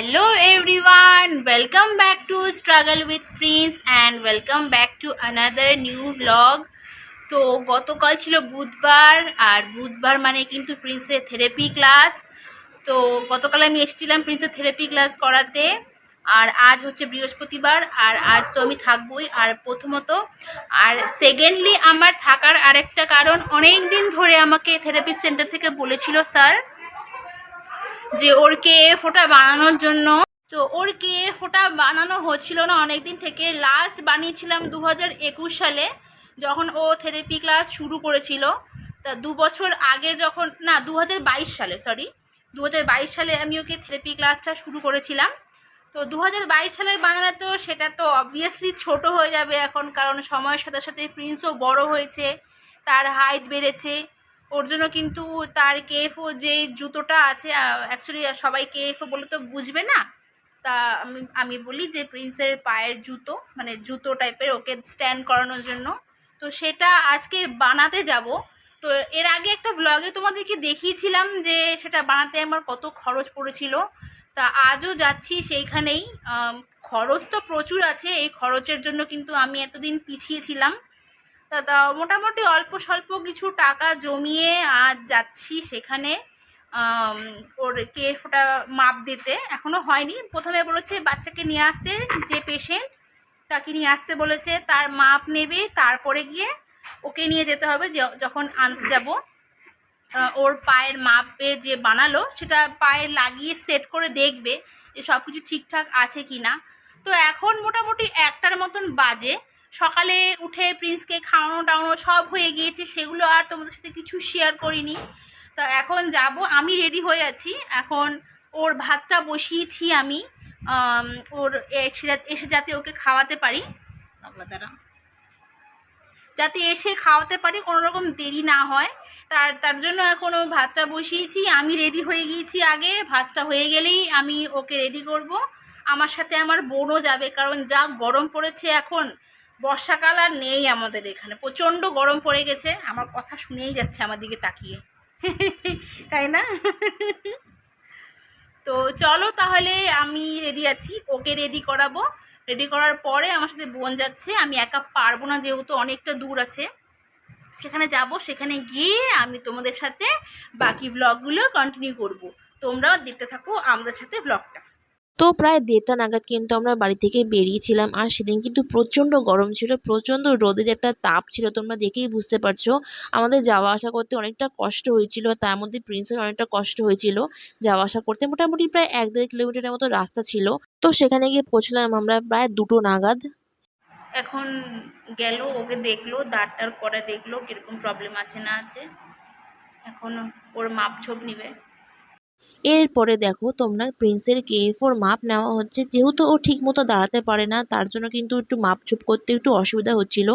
Hello everyone, welcome back to Struggle with Prince and welcome back to another new vlog. তো গতকাল ছিল বুধবার আর বুধবার মানে কিন্তু প্রিন্সের থেরাপি ক্লাস তো গতকাল আমি এসেছিলাম প্রিন্সের থেরাপি ক্লাস করাতে আর আজ হচ্ছে বৃহস্পতিবার আর আজ তো আমি থাকবোই আর প্রথমত আর সেকেন্ডলি আমার থাকার আরেকটা কারণ অনেক দিন ধরে আমাকে থেরাপি সেন্টার থেকে বলেছিল স্যার যে ওর কে ফোটা বানানোর জন্য। তো ওর কে ফোটা বানানো হচ্ছিল না অনেক দিন থেকে। লাস্ট বানিয়েছিলাম দু হাজার একুশ সালে, যখন ও থেরাপি ক্লাস শুরু করেছিল। তা দু বছর আগে যখন, না দু হাজার বাইশ সালে সরি দু হাজার বাইশ সালে আমি ওকে থেরাপি ক্লাসটা শুরু করেছিলাম। তো দু হাজার বাইশ সালে বানালে তো সেটা তো অবভিয়াসলি ছোট হয়ে যাবে এখন, কারণ সময়ের সাথে সাথে প্রিন্সও বড় হয়েছে, তার হাইট বেড়েছে। ওর জন্য কিন্তু তার কেএফও যে জুতোটা আছে অ্যাকচুয়ালি সবাই কেএফও বলে তো বুঝবে না। তা আমি আমি বলি যে প্রিন্সের পায়ের জুতো মানে জুতো টাইপের ওকে স্ট্যান্ড করানোর জন্য। তো সেটা আজকে বানাতে যাব। তো এর আগে একটা ব্লগে তোমাদেরকে দেখিয়েছিলাম যে সেটা বানাতে আমার কত খরচ পড়েছিল। তা আজও যাচ্ছি সেইখানেই। খরচ তো প্রচুর আছে, এই খরচের জন্য কিন্তু আমি এতদিন পিছিয়েছিলাম তা মোটামুটি অল্প স্বল্প কিছু টাকা জমিয়ে আজ যাচ্ছি সেখানে ওর কেফটা মাপ দিতে। এখনও হয়নি। প্রথমে বলেছে বাচ্চাকে নিয়ে আসতে, যে পেশেন্ট তাকে নিয়ে আসতে বলেছে, তার মাপ নেবে, তারপরে গিয়ে ওকে নিয়ে যেতে হবে যখন আনতে যাব। ওর পায়ের মাপে যে বানালো, সেটা পায়ে লাগিয়ে সেট করে দেখবে যে সব কিছু ঠিকঠাক আছে কি না তো এখন মোটামুটি একটার মতন বাজে। সকালে উঠে প্রিন্সকে খাওয়ানো টাওয়ানো সব হয়ে গিয়েছে, সেগুলো আর তোমাদের সাথে কিছু শেয়ার করিনি। তো এখন যাব, আমি রেডি হয়ে আছি। এখন ওর ভাতটা বসিয়েছি আমি ওর এসে যাতে ওকে খাওয়াতে পারি। দাঁড়া যাতে এসে খাওয়াতে পারি কোনো রকম দেরি না হয়। তার তার জন্য এখন ও ভাতটা বসিয়েছি, আমি রেডি হয়ে গিয়েছি আগে। ভাতটা হয়ে গেলেই আমি ওকে রেডি করব। আমার সাথে আমার বোনও যাবে, কারণ যা গরম পড়েছে এখন বর্ষাকাল আর নেই আমাদের এখানে। প্রচণ্ড গরম পড়ে গেছে, আমার কথা শুনেই যাচ্ছে আমার দিকে তাকিয়ে। তাই না? তো চলো তাহলে আমি রেডি আছি, ওকে রেডি করাবো। রেডি করার পরে আমার সাথে বোন যাচ্ছে, আমি একা পারব না যেহেতু অনেকটা দূর আছে। সেখানে যাব, সেখানে গিয়ে আমি তোমাদের সাথে বাকি ভ্লগগুলো কন্টিনিউ করব। তোমরাও দেখতে থাকো আমাদের সাথে ভ্লগটা তো প্রায় দেড়টা নাগাদ কিন্তু আমরা বাড়ি থেকে বেরিয়েছিলাম। আর সেদিন কিন্তু প্রচণ্ড গরম ছিল, প্রচণ্ড রোদের একটা তাপ ছিল, তোমরা দেখেই বুঝতে পারছ। আমাদের যাওয়া আসা করতে অনেকটা কষ্ট হয়েছিল, তার মধ্যে প্রিন্সের অনেকটা কষ্ট হয়েছিল যাওয়া আসা করতে। মোটামুটি প্রায় এক দেড় কিলোমিটারের মতো রাস্তা ছিল। তো সেখানে গিয়ে পৌঁছলাম আমরা প্রায় দুটো নাগাদ। এখন গেল, ওকে দেখল দাঁড়টার করে দেখল, কীরকম প্রবলেম আছে না আছে। এখন ওর মাপ ছোপ নিবে। এরপরে দেখো তোমরা প্রিন্সের কে ফোর মাপ নেওয়া হচ্ছে। যেহেতু ও ঠিক মতো দাঁড়াতে পারে না, তার জন্য কিন্তু একটু মাপ চুপ করতে একটু অসুবিধা হচ্ছিল।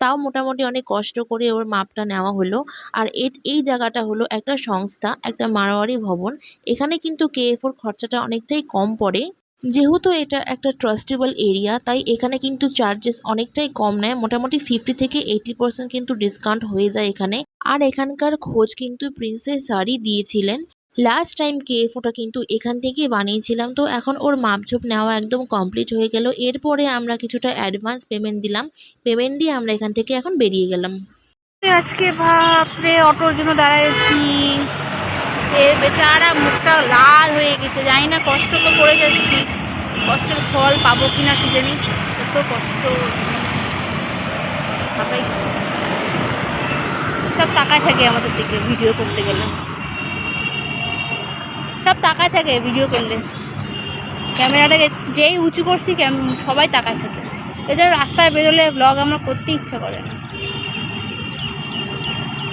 তাও মোটামুটি অনেক কষ্ট করে ওর মাপটা নেওয়া হলো। আর এ- এই জায়গাটা হলো একটা সংস্থা, একটা মারোয়ারি ভবন। এখানে কিন্তু কে ফোর খরচাটা অনেকটাই কম পড়ে। যেহেতু এটা একটা ট্রাস্টেবল এরিয়া তাই এখানে কিন্তু চার্জেস অনেকটাই কম নেয়। মোটামুটি ফিফটি থেকে এইটি পার্সেন্ট কিন্তু ডিসকাউন্ট হয়ে যায় এখানে। আর এখানকার খোঁজ কিন্তু প্রিন্সেস স্যারই দিয়েছিলেন। লাস্ট টাইম কেএফ ওটা কিন্তু এখান থেকেই বানিয়েছিলাম, তো এখন ওর মাপঝোপ নেওয়া একদম কমপ্লিট হয়ে গেল। এরপরে আমরা কিছুটা অ্যাডভান্স পেমেন্ট দিলাম। পেমেন্ট দিয়ে আমরা এখান থেকে এখন বেরিয়ে গেলাম। আজকে বাপরে, অটোর জন্য দাঁড়াইছি এর বেচারা মুখটা লাল হয়ে গেছে। জানি না কষ্ট তো করে যাচ্ছি। কষ্টের ফল পাবো কি না কি জানি? এত কষ্ট। সব তাকায় থাকে আমাদের দিকে ভিডিও করতে গেলে। সব তাকায় থাকে ভিডিও করলে। ক্যামেরাটাকে যেই উঁচু করছি সবাই তাকায় থাকে। এটা রাস্তায় বেরোলে ব্লগ আমার করতে ইচ্ছা করে না।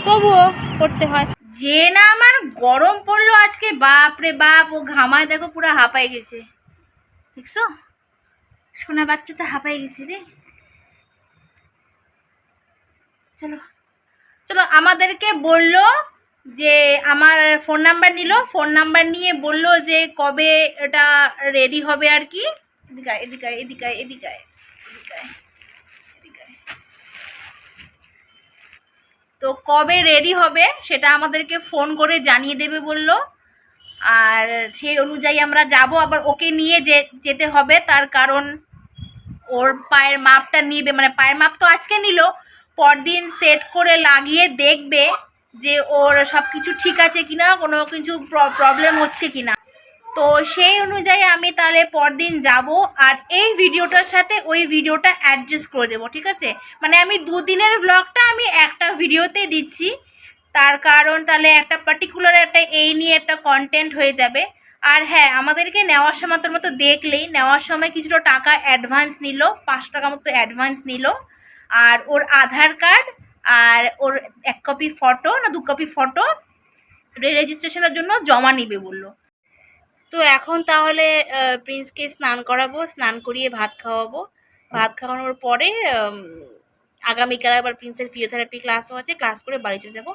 তবুও করতে হয়। যে না আমার গরম পড়ল আজকে, বাপ রে বাপ, ও ঘামায় দেখো পুরো হাঁপাই গেছে। দেখছ? সোনা বাচ্চা তো হাঁপাই গেছে রে। চলো চলো আমাদেরকে বলল যে আমার ফোন নাম্বার নিল ফোন নাম্বার নিয়ে বলল যে কবে এটা রেডি হবে আর কি। এদিকে আয়, এদিকে আয়, এদিকে আয়, এদিকে আয়, এদিকে আয়, এদিকে আয়। তো কবে রেডি হবে সেটা আমাদেরকে ফোন করে জানিয়ে দেবে বলল। আর সেই অনুযায়ী আমরা যাব আবার ওকে নিয়ে যে যেতে হবে। তার কারণ ওর পায়ের মাপটা নিবে মানে পায়ের মাপ তো আজকে নিল। পরদিন সেট করে লাগিয়ে দেখবে যে ওর সব কিছু ঠিক আছে কি না কোনো কিছু প্রবলেম হচ্ছে কি না তো সেই অনুযায়ী আমি তাহলে পরদিন যাব, আর এই ভিডিওটার সাথে ওই ভিডিওটা অ্যাডজাস্ট করে দেবো, ঠিক আছে? মানে আমি দুদিনের ব্লগটা আমি একটা ভিডিওতে দিচ্ছি। তার কারণ তাহলে একটা পার্টিকুলার একটা এই নিয়ে একটা কন্টেন্ট হয়ে যাবে। আর হ্যাঁ আমাদেরকে নেওয়ার সময় তোর মতো দেখলেই, নেওয়ার সময় কিছুটা টাকা অ্যাডভান্স নিল, পাঁচ টাকা মতো অ্যাডভান্স নিল। আর ওর আধার কার্ড আর ওর এক কপি ফটো না দু কপি ফটো রেজিস্ট্রেশনের জন্য জমা নিবে বলল। তো এখন তাহলে প্রিন্সকে স্নান করাবো, স্নান করিয়ে ভাত খাওয়াবো। ভাত খাওয়ানোর পরে আগামীকাল আবার প্রিন্সের ফিজিওথেরাপি ক্লাসও আছে ক্লাস করে বাড়ি চলে যাব।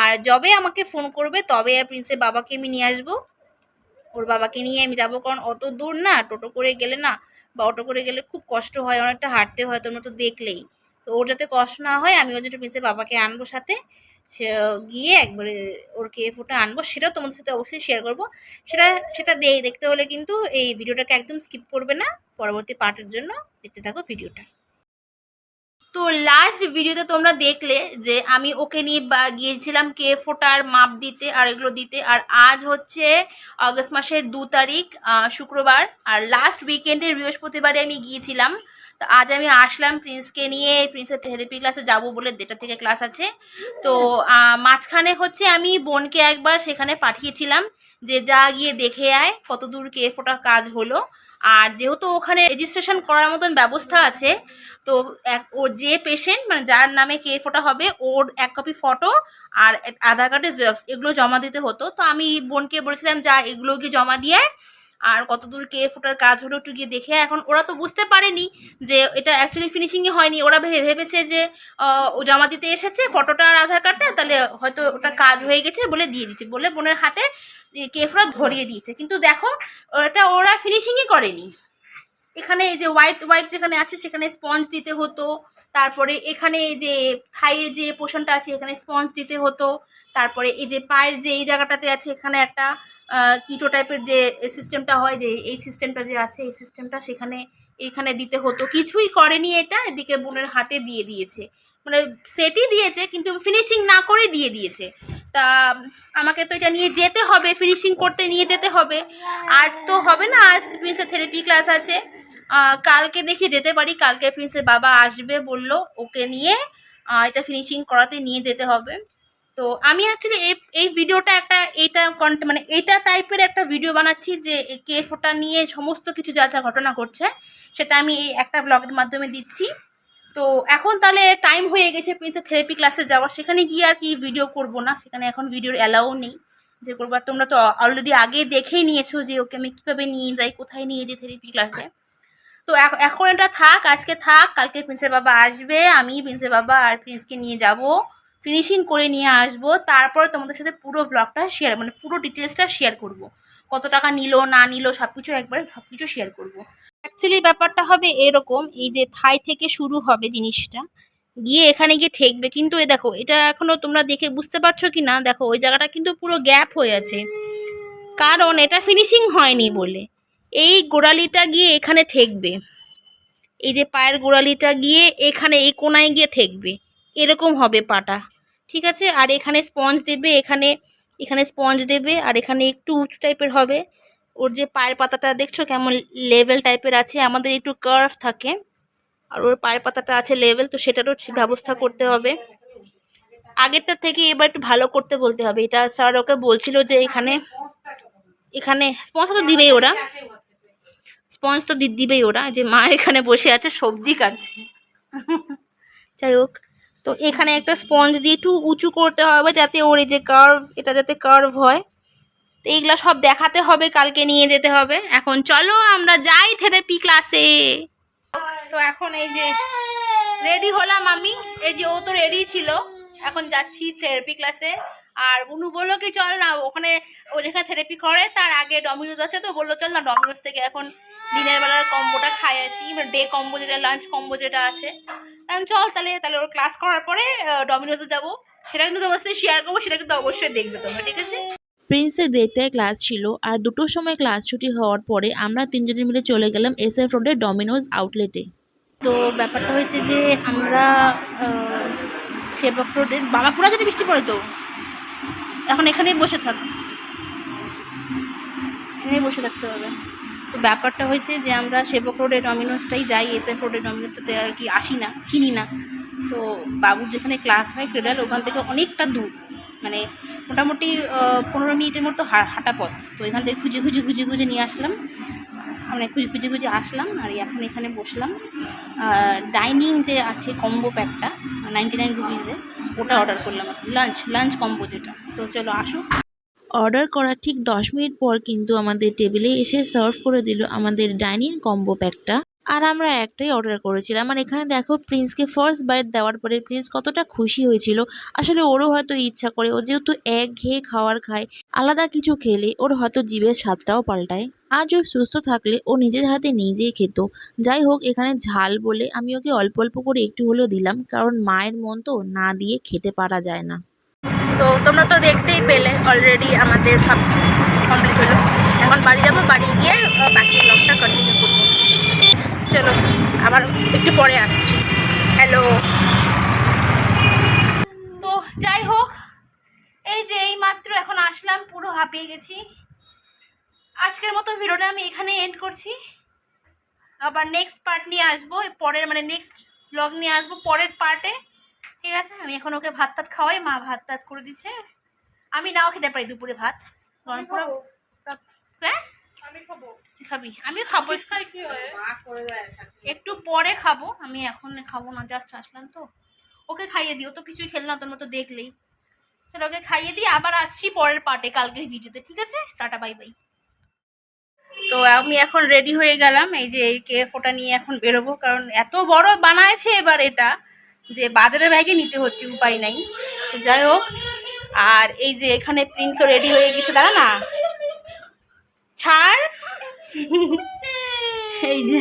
আর যবে আমাকে ফোন করবে, তবে প্রিন্সের বাবাকে আমি নিয়ে আসব। ওর বাবাকে নিয়ে আমি যাব, কারণ অত দূর না, টোটো করে গেলে না, বা অটো করে গেলে খুব কষ্ট হয়, অনেকটা হাঁটতে হয়, তোমরা তো দেখলেই। তো ওর যাতে কষ্ট না হয়, আমি ওর জন্য প্রিন্সের বাবাকে আনব সাথে। সে গিয়ে একবারে ওর কে ফোটা আনব। সেটাও তোমাদের সাথে অবশ্যই শেয়ার করব। সেটা সেটা দেখতে হলে কিন্তু এই ভিডিওটাকে একদম স্কিপ করবে না। পরবর্তী পার্টের জন্য দেখতে থাকো ভিডিওটা। তো লাস্ট ভিডিওতে তোমরা দেখলে যে আমি ওকে নিয়ে গিয়েছিলাম কে ফোটার, মাপ দিতে আর এগুলো দিতে। আর আজ হচ্ছে অগস্ট মাসের দু তারিখ শুক্রবার। আর লাস্ট উইকেন্ডের বৃহস্পতিবারে আমি গিয়েছিলাম। তো আজ আমি আসলাম প্রিন্সকে নিয়ে প্রিন্সের থেরাপি ক্লাসে যাব বলে দেড়টা থেকে ক্লাস আছে। তো মাঝখানে হচ্ছে আমি বোনকে একবার সেখানে পাঠিয়েছিলাম যে যা গিয়ে দেখে আয় কত দূর কে ফোটার কাজ হলো। আর যেহেতু ওখানে রেজিস্ট্রেশন করার মতন ব্যবস্থা আছে, তো এক, ওর যে পেশেন্ট মানে যার নামে কে ফোটা হবে, ওর এক কপি ফটো আর আধার কার্ডের জেরক্স এগুলো জমা দিতে হতো। তো আমি বোনকে বলেছিলাম, যা, এগুলো গিয়ে জমা দিয়ে। আর কতদূর কে ফোটার কাজ হলো একটু গিয়ে দেখে এখন ওরা তো বুঝতে পারেনি যে এটা অ্যাকচুয়ালি ফিনিশিংই হয়নি। ওরা ভে- ভেবেছে যে ও জমা দিতে এসেছে ফটোটা আর আধার কার্ডটা তাহলে হয়তো ওটা কাজ হয়ে গেছে বলে দিয়ে দিচ্ছে বলে বোনের হাতে কে ফোটা ধরিয়ে দিয়েছে। কিন্তু দেখো ওটা ওরা ফিনিশিংই করেনি। এখানে যে হোয়াইট হোয়াইট যেখানে আছে, সেখানে স্পঞ্জ দিতে হতো। তারপরে এখানে যে থাইয়ের যে পোষণটা আছে, এখানে স্পঞ্জ দিতে হতো। তারপরে এই যে পায়ের যে এই জায়গাটাতে আছে, এখানে একটা কিটো টাইপের যে সিস্টেমটা হয় যে এই সিস্টেমটা যে আছে, এই সিস্টেমটা সেখানে, এখানে দিতে হতো। কিছুই করেনি এটা, এদিকে বোনের হাতে দিয়ে দিয়েছে। মানে সেটই দিয়েছে, কিন্তু ফিনিশিং না করে দিয়ে দিয়েছে। তা, আমাকে তো এটা নিয়ে যেতে হবে ফিনিশিং করতে নিয়ে যেতে হবে। আজ তো হবে না, আজ প্রিন্সের থেরাপি ক্লাস আছে। কালকে দেখি, যেতে পারি। কালকে প্রিন্সের বাবা আসবে বলল, ওকে নিয়ে এটা ফিনিশিং করাতে নিয়ে যেতে হবে। তো আমি অ্যাকচুয়ালি এই এই ভিডিওটা একটা এইটা কন্ট মানে এইটা টাইপের একটা ভিডিও বানাচ্ছি যে কে ফোটা নিয়ে সমস্ত কিছু যা যা ঘটনা ঘটছে, সেটা আমি এই একটা ব্লগের মাধ্যমে দিচ্ছি। তো এখন তাহলে টাইম হয়ে গেছে প্রিন্সের থেরাপি ক্লাসে যাওয়ার। সেখানে গিয়ে আর কি ভিডিও করব না, সেখানে এখন ভিডিওর অ্যালাউ নেই। যে করব, আর তোমরা তো অলরেডি আগে দেখেই নিয়েছো যে ওকে আমি কীভাবে নিয়ে যাই, কোথায় নিয়ে যাই থেরাপি ক্লাসে তো এখ- এখন এটা থাক, আজকে থাক, কালকে প্রিন্সের বাবা আসবে, আমি প্রিন্সের বাবা আর প্রিন্সকে নিয়ে যাব। ফিনিশিং করে নিয়ে আসব। তারপর তোমাদের সাথে পুরো ব্লগটা শেয়ার মানে পুরো ডিটেলসটা শেয়ার করব। কত টাকা নিল, না নিল সব কিছু একবারে সব কিছু শেয়ার করব। অ্যাকচুয়ালি ব্যাপারটা হবে এরকম, এই যে থাই থেকে শুরু হবে জিনিসটা, গিয়ে এখানে গিয়ে ঠেকবে। কিন্তু এ দেখো, এটা এখনও তোমরা দেখে বুঝতে পারছ কি না, দেখো ওই জায়গাটা কিন্তু পুরো গ্যাপ হয়ে আছে। কারণ এটা ফিনিশিং হয়নি বলে। এই গোড়ালিটা গিয়ে এখানে ঠেকবে। এই যে পায়ের গোড়ালিটা গিয়ে এখানে, এই কোনায় গিয়ে ঠেকবে। এরকম হবে পাটা। ঠিক আছে? আর এখানে স্পঞ্জ দেবে, এখানে এখানে স্পঞ্জ দেবে, আর এখানে একটু উঁচু টাইপের হবে। ওর যে পায়ের পাতাটা দেখছ কেমন লেভেল টাইপের আছে? আমাদের একটু কার্ভ থাকে। আর ওর পায়ের পাতাটা আছে লেভেল তো সেটারও ব্যবস্থা করতে হবে। আগেরটার থেকে এবার একটু ভালো করতে বলতে হবে। এটা স্যার ওকে বলছিল যে এখানে এখানে স্পঞ্জ তো দিবেই ওরা। স্পঞ্জ তো দিবেই ওরা। যে মা এখানে বসে আছে, সবজি কাটছে। যাই হোক। তো এখানে একটা স্পঞ্জ দিয়ে একটু উঁচু করতে হবে যাতে ওর এই যে কার্ভ এটা যাতে কার্ভ হয়। তো এইগুলো সব দেখাতে হবে, কালকে নিয়ে যেতে হবে। এখন চলো, আমরা যাই থেরাপি ক্লাসে তো এখন এই যে রেডি হলাম আমি। এই যে ও তো রেডি ছিল। এখন যাচ্ছি থেরাপি ক্লাসে আর বুনু বলল কি, চল না, ওখানে ও যেখানে থেরাপি করে, তার আগে ডমিনোজ আছে। তো বলল, চল না ডমিনোজ থেকে এখন দিনের বেলার কম্বোটা খাই আসি মানে ডে কম্বো যেটা লাঞ্চ কম্বো যেটা আছে। এখন চল তাহলে তাহলে ওর ক্লাস করার পরে ডমিনোজে যাব। সেটা কিন্তু তোমার সাথে শেয়ার করব সেটা কিন্তু অবশ্যই দেখবে তোমরা ঠিক আছে? প্রিন্সের দেড়টায় ক্লাস ছিল আর দুটোর সময় ক্লাস ছুটি হওয়ার পরে আমরা তিনজনে মিলে চলে গেলাম এস এফ রোডের ডমিনোজ আউটলেটে তো ব্যাপারটা হয়েছে যে আমরা সেবক রোডের বামাপুরা যদি বৃষ্টি পড়ে তো? এখন এখানেই বসে থাক। এখানেই বসে থাকতে হবে। তো ব্যাপারটা হয়েছে যে আমরা সেবক রোডের ডমিনোসটাই যাই, এস এফ রোডের ডমিনোসটাতে আর কি আসি না, চিনি না। তো বাবুর যেখানে ক্লাস হয়, ক্রেডাল, ওখান থেকে অনেকটা দূর। মানে মোটামুটি পনেরো মিনিটের মতো হাঁটা পথ। তো এখান থেকে খুঁজে খুঁজে খুঁজে খুঁজে নিয়ে আসলাম। মানে খুঁজে খুঁজে খুঁজে আসলাম আর এখন এখানে বসলাম। ডাইনিং যে আছে কম্বো প্যাকটা, নাইনটি নাইন রুপিসে, ওটা অর্ডার করলাম লাঞ্চ লাঞ্চ কম্বো যেটা। তো চলো আসুক অর্ডার করার ঠিক দশ মিনিট পর কিন্তু আমাদের টেবিলে এসে সার্ভ করে দিল আমাদের ডাইনিং কম্বো প্যাকটা আর আমরা একটাই অর্ডার করেছিলাম। আর এখানে দেখো প্রিন্সকে ফার্স্ট বাইট দেওয়ার পরে প্রিন্স কতটা খুশি হয়েছিল। আসলে ওরও হয়তো ইচ্ছা করে, ও যেহেতু এক ঘেয়ে খাওয়ার খায়, আলাদা কিছু খেলে ওর হয়তো জিভের স্বাদটাও পাল্টায়। আজ ও সুস্থ থাকলে ও নিজের হাতে নিজেই খেত। যাই হোক, এখানে ঝাল বলে আমি ওকে অল্প অল্প করে একটু হলেও দিলাম, কারণ মায়ের মন তো না দিয়ে খেতে পারা যায় না। তো তোমরা তো দেখতেই পেলে অলরেডি আমাদের সব কমপ্লিট হলো। এখন বাড়ি যাব, বাড়ি গিয়ে বাকি ব্লগটা কন্টিনিউ করব। চলো, আবার একটু পরে আসছি। হ্যালো তো যাই হোক, এই যে এই মাত্র এখন আসলাম, পুরো হাঁপিয়ে গেছি। আজকের মতো ভিডিওটা আমি এখানে এন্ড করছি। আবার নেক্সট পার্ট নিয়ে আসব পরের মানে নেক্সট ব্লগ নিয়ে আসব, পরের পার্টে ঠিক আছে আমি এখন ওকে ভাত টাত খাওয়াই মা ভাত টাত করে দিচ্ছে। আমি নাও খেতে পারি দুপুরে ভাত। কারণ পুরো- হ্যাঁ? আমি খাব। খাবি? আমিও খাব। খাই কি হয়? মা করে দেয় একটু পরে খাব। আমি এখন খাব না জাস্ট আসলাম তো। ওকে খাইয়ে দিও তো কিছুই খেল না তোর মতো দেখলেই। চলো ওকে খাইয়ে দিই আবার আসছি পরের পার্টে কালকের ভিডিওতে ঠিক আছে? টাটা বাই বাই তো আমি এখন রেডি হয়ে গেলাম এই যে এই কে ফোটা নিয়ে এখন বেরোবো কারণ এত বড় বানায়ছে এবার এটা। যে বাজারের ব্যাগে নিতে হচ্ছে, উপায় নাই। যাই হোক, আর এই যে এখানে প্রিন্সও রেডি হয়ে গেছে, দাঁড়া না। ছাড়। এই যে,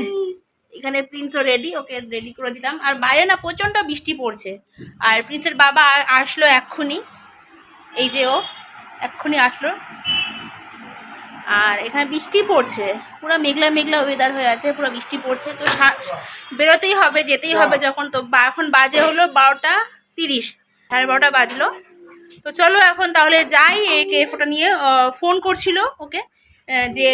এখানে প্রিন্সও রেডি ওকে রেডি করে দিলাম। আর বাইরে না প্রচণ্ড বৃষ্টি পড়ছে। আর প্রিন্সের বাবা আসলো এক্ষুনি। এই যে ও, এক্ষুনি আসলো। আর এখানে বৃষ্টি পড়ছে। পুরো মেঘলা মেঘলা ওয়েদার হয়ে আছে, পুরো বৃষ্টি পড়ছে। তো বেরোতেই হবে যেতেই হবে যখন তো বা- এখন বাজে হলো বারোটা তিরিশ সাড়ে বারোটা বাজলো। তো চলো এখন তাহলে যাই একে ফোটো নিয়ে ফোন করছিল ওকে যে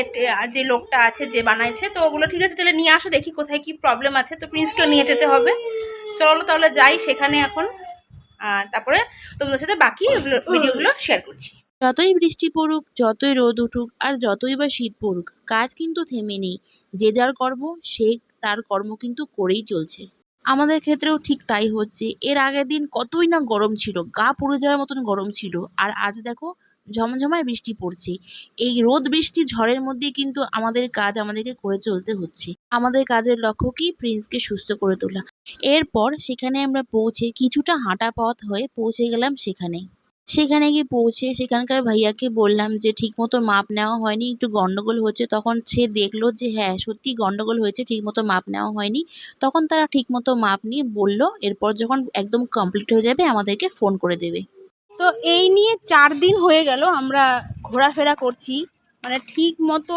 যে লোকটা আছে যে বানাইছে তো ওগুলো ঠিক আছে তাহলে নিয়ে আসো দেখি কোথায় কি প্রবলেম আছে তো প্রিন্সকেও নিয়ে যেতে হবে। চলো তাহলে যাই সেখানে এখন। আর তারপরে তোমাদের সাথে বাকি ভিডিওগুলো শেয়ার করছি। যতই বৃষ্টি পড়ুক যতই রোদ উঠুক আর যতই বা শীত পড়ুক কাজ কিন্তু থেমে নেই। যে যার কর্ম সে তার কর্ম কিন্তু করেই চলছে। আমাদের ক্ষেত্রেও ঠিক তাই হচ্ছে। এর আগের দিন কতই না গরম ছিল, গা পুড়ে যাওয়ার মতন গরম ছিল। আর আজ দেখো, ঝমঝমায় বৃষ্টি পড়ছে। এই রোদ বৃষ্টি ঝড়ের মধ্যে কিন্তু আমাদের কাজ আমাদেরকে করে চলতে হচ্ছে। আমাদের কাজের লক্ষ্য কি? প্রিন্সকে সুস্থ করে তোলা। এরপর সেখানে আমরা পৌঁছে কিছুটা হাঁটা পথ হয়ে পৌঁছে গেলাম সেখানে সেখানে গিয়ে পৌঁছে সেখানকার ভাইয়াকে বললাম যে, ঠিকমতো মাপ নেওয়া হয়নি, একটু গন্ডগোল হচ্ছে। তখন সে দেখল যে হ্যাঁ সত্যি গন্ডগোল হয়েছে, ঠিকমতো মাপ নেওয়া হয়নি। তখন তারা ঠিকমতো মাপ নিয়ে বলল, এরপর যখন একদম কমপ্লিট হয়ে যাবে, আমাদেরকে ফোন করে দেবে। তো এই নিয়ে চার দিন হয়ে গেল, আমরা ঘোরাফেরা করছি। মানে ঠিক মতো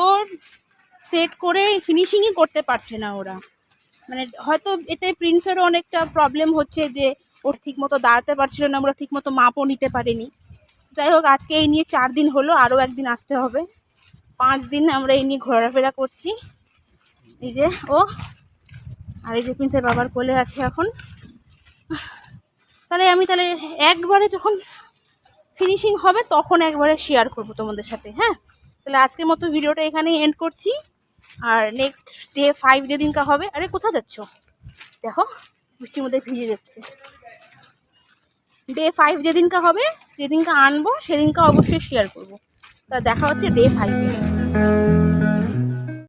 সেট করে ফিনিশিংই করতে পারছে না ওরা। মানে হয়তো এতে প্রিন্সেরও অনেকটা প্রবলেম হচ্ছে যে ওর ঠিক মতো দাঁড়াতে পারছিল না, আমরা ঠিক মতো মাপও নিতে পারিনি। যাই হোক, আজকে এই নিয়ে চার দিন হলো, আরও একদিন আসতে হবে। পাঁচ দিন আমরা এই নিয়ে ঘোরাফেরা করছি। এই যে, ও, আর এই যে প্রিন্সের বাবার কোলে আছে এখন। তাহলে আমি তাহলে একবারে যখন ফিনিশিং হবে, তখন একবারে শেয়ার করব তোমাদের সাথে হ্যাঁ? তাহলে আজকের মতো ভিডিওটা এখানেই এন্ড করছি। আর নেক্সট ডে ফাইভ যেদিনকা হবে, আরে কোথায় যাচ্ছ? দেখো, বৃষ্টির মধ্যে ভিজে যাচ্ছে। ডে ফাইভ যেদিনকে হবে, যেদিনকে আনব, সেদিনকে অবশ্যই শেয়ার করব। তা দেখা হচ্ছে ডে ফাইভে